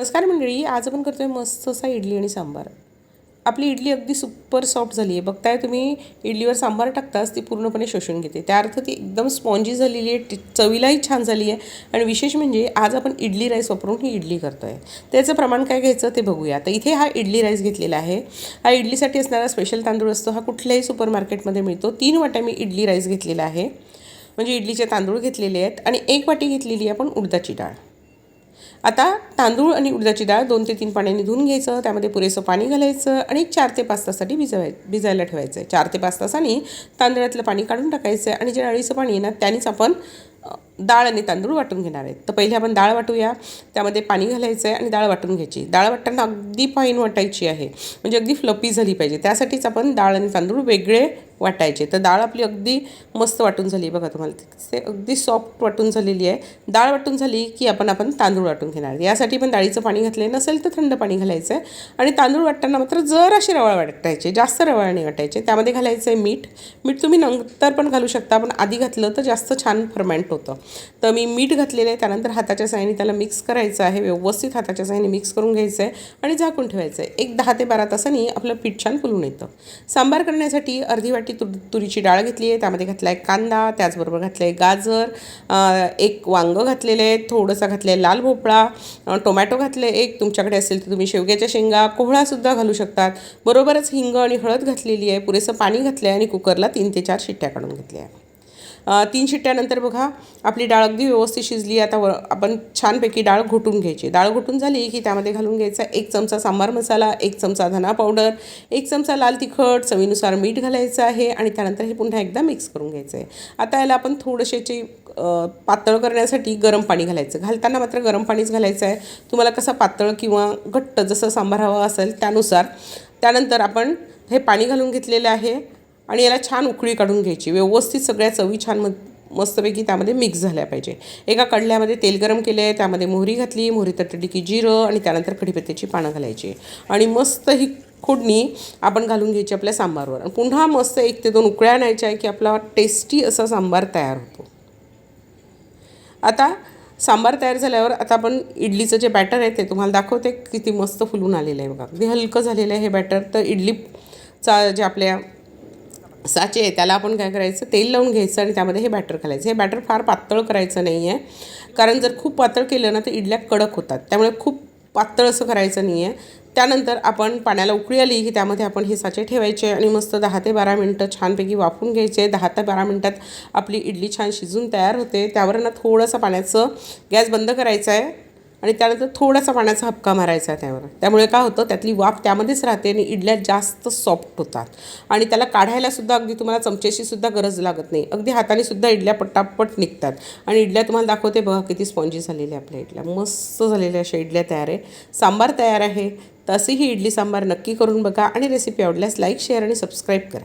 नमस्कार मंडळी आज आपण करतोय मस्त असा इडली आणि सांबार. आपली इडली अगदी सुपर सॉफ्ट झाली आहे. बघताय तुम्ही इडलीवर सांबार टाकताच ती पूर्णपणे शोषून घेते. त्या अर्थ ती एकदम स्पॉन्जी झालेली आहे चवीलाही छान झाली आहे. आणि विशेष म्हणजे आज आपण इडली राईस वापरून ही इडली करतो आहे त्याचं प्रमाण काय घ्यायचं ते बघूया. तर इथे हा इडली राईस घेतलेला आहे. हा इडलीसाठी असणारा स्पेशल तांदूळ असतो. हा कुठल्याही सुपर मार्केटमध्ये मिळतो. तीन वाट्या मी इडली राईस घेतलेला आहे. म्हणजे इडलीचे तांदूळ घेतलेले आहेत. आणि एक वाटी घेतलेली आहे आपण उडदाची डाळ. आता तांदूळ आणि उडदाची डाळ दोन ते तीन पाण्याने धुवून घ्यायचं त्यामध्ये पुरेसं पाणी घालायचं आणि एक चार ते पाच तासासाठी भिजवाय भिजायला ठेवायचं आहे चार ते पाच तासांनी तांदळातलं पाणी काढून टाकायचं आहे आणि जे डाळीचं पाणी आहे ना त्यानेच आपण डाळ आणि तांदूळ वाटून घेणार आहेत. तर पहिले आपण डाळ वाटूया त्यामध्ये पाणी घालायचं आहे आणि डाळ वाटून घ्यायची. डाळ वाटताना अगदी फाईन वाटायची आहे. म्हणजे अगदी फ्लपी झाली पाहिजे. त्यासाठीच आपण डाळ आणि तांदूळ वेगळे वाटायचे. तर डाळ आपली अगदी मस्त वाटून झाली बघा तुम्हाला. ते अगदी सॉफ्ट वाटून झालेली आहे. डाळ वाटून झाली की आपण आपण तांदूळ वाटून घेणार. यासाठी पण डाळीचं पाणी घातलं नसेल तर थंड पाणी घालायचं. आहे आणि तांदूळ वाटताना मात्र जर असे रवाळ वाटायचे. जास्त रवाळ नाही वाटायचे. त्यामध्ये घालायचं आहे मीठ. मीठ तुम्ही नंतर पण घालू शकता. पण आधी घातलं तर जास्त छान फर्मेंट होतं. तर मी मीठ घातलेलं आहे. त्यानंतर हाताच्या साहाय्याने त्याला मिक्स करायचं आहे. व्यवस्थित हाताच्या साहाय्याने मिक्स करून घ्यायचं आहे आणि झाकून ठेवायचं आहे एक दहा ते बारा तासांनी आपलं पीठ छान फुलून येतं. सांबार करण्यासाठी अर्धी वाटी तुर तुरीची डाळ घेतली आहे त्यामध्ये घातला आहे कांदा त्याचबरोबर घातलं आहे गाजर एक वांगं घातलेलं आहे थोडंसं घातलं आहे लाल भोपळा टोमॅटो घातले एक तुमच्याकडे असेल तर तुम्ही शेवग्याच्या शेंगा कोहळासुद्धा घालू शकतात. बरोबरच हिंग आणि हळद घातलेली आहे पुरेसं पाणी घातलं आहे आणि कुकरला तीन ते चार शिट्ट्या काढून घेतल्या आहे. तीन शिट्ट्यानंतर बघा आपली डाळ अगदी व्यवस्थित शिजली. आता व आपण छानपैकी डाळ घोटून घ्यायची. डाळ घोटून झाली की त्यामध्ये घालून घ्यायचा एक चमचा सांबार मसाला एक चमचा धना पावडर एक चमचा लाल तिखट चवीनुसार मीठ घालायचं आहे आणि त्यानंतर हे पुन्हा एकदा मिक्स करून घ्यायचं आहे आता याला आपण थोडंशाची पातळ करण्यासाठी गरम पाणी घालायचं. घालताना मात्र गरम पाणीच घालायचं आहे तुम्हाला कसं पातळ किंवा घट्ट जसं सांबार हवं असेल त्यानुसार. त्यानंतर आपण हे पाणी घालून घेतलेलं आहे. आणि याला छान उकळी काढून घ्यायची. व्यवस्थित सगळ्या चवी छान म मस्तपैकी त्यामध्ये मिक्स झाल्या पाहिजे. एका कडल्यामध्ये तेल गरम केले आहे त्यामध्ये मोहरी घातली मोहरी तटली की जिरं आणि त्यानंतर कढीपत्त्याची पानं घालायची. आणि मस्त ही फोडणी आपण घालून घ्यायची आपल्या सांबारवर. आणि पुन्हा मस्त एक ते दोन उकळ्या आणायच्या आहे की आपला टेस्टी असा सांबार तयार होतो. आता सांबार तयार झाल्यावर आता आपण इडलीचं जे बॅटर आहे ते तुम्हाला दाखवते किती मस्त फुलून आलेलं आहे बघा. अगदी हलकं झालेलं आहे हे बॅटर तर इडलीचा जे आपल्या साचे आहे त्याला आपण काय करायचं तेल लावून घ्यायचं आणि त्यामध्ये हे बॅटर घालायचं. हे बॅटर फार पातळ करायचं नाही आहे कारण जर खूप पातळ केलं ना तर इडल्या कडक होतात. त्यामुळे खूप पातळ असं करायचं नाही आहे त्यानंतर आपण पाण्याला उकळी आली की त्यामध्ये आपण हे साचे ठेवायचे आणि मस्त दहा ते बारा मिनटं छानपैकी वाफून घ्यायचे. दहा ते बारा मिनटात आपली इडली छान शिजून तयार होते. त्यावर ना थोडंसं पाण्याचं गॅस बंद करायचा आहे आणि त्यानंतर थोडासा पाण्याचा हपका मारायचा आहे त्यावर. त्यामुळे काय होतं त्यातली वाफ त्यामध्येच राहते आणि इडल्या जास्त सॉफ्ट होतात. आणि त्याला काढायलासुद्धा अगदी तुम्हाला चमच्याची गरज लागत नाही. अगदी हातानेसुद्धा इडल्या पटापट निघतात. आणि इडल्या तुम्हाला दाखवते बघा किती स्पॉन्जी झालेल्या आपल्या इडल्या. मस्त झालेल्या अशा इडल्या तयार आहे. सांबार तयार आहे. तशी ही इडली सांबार नक्की करून बघा. आणि रेसिपी आवडल्यास लाईक शेअर आणि सबस्क्राईब करा.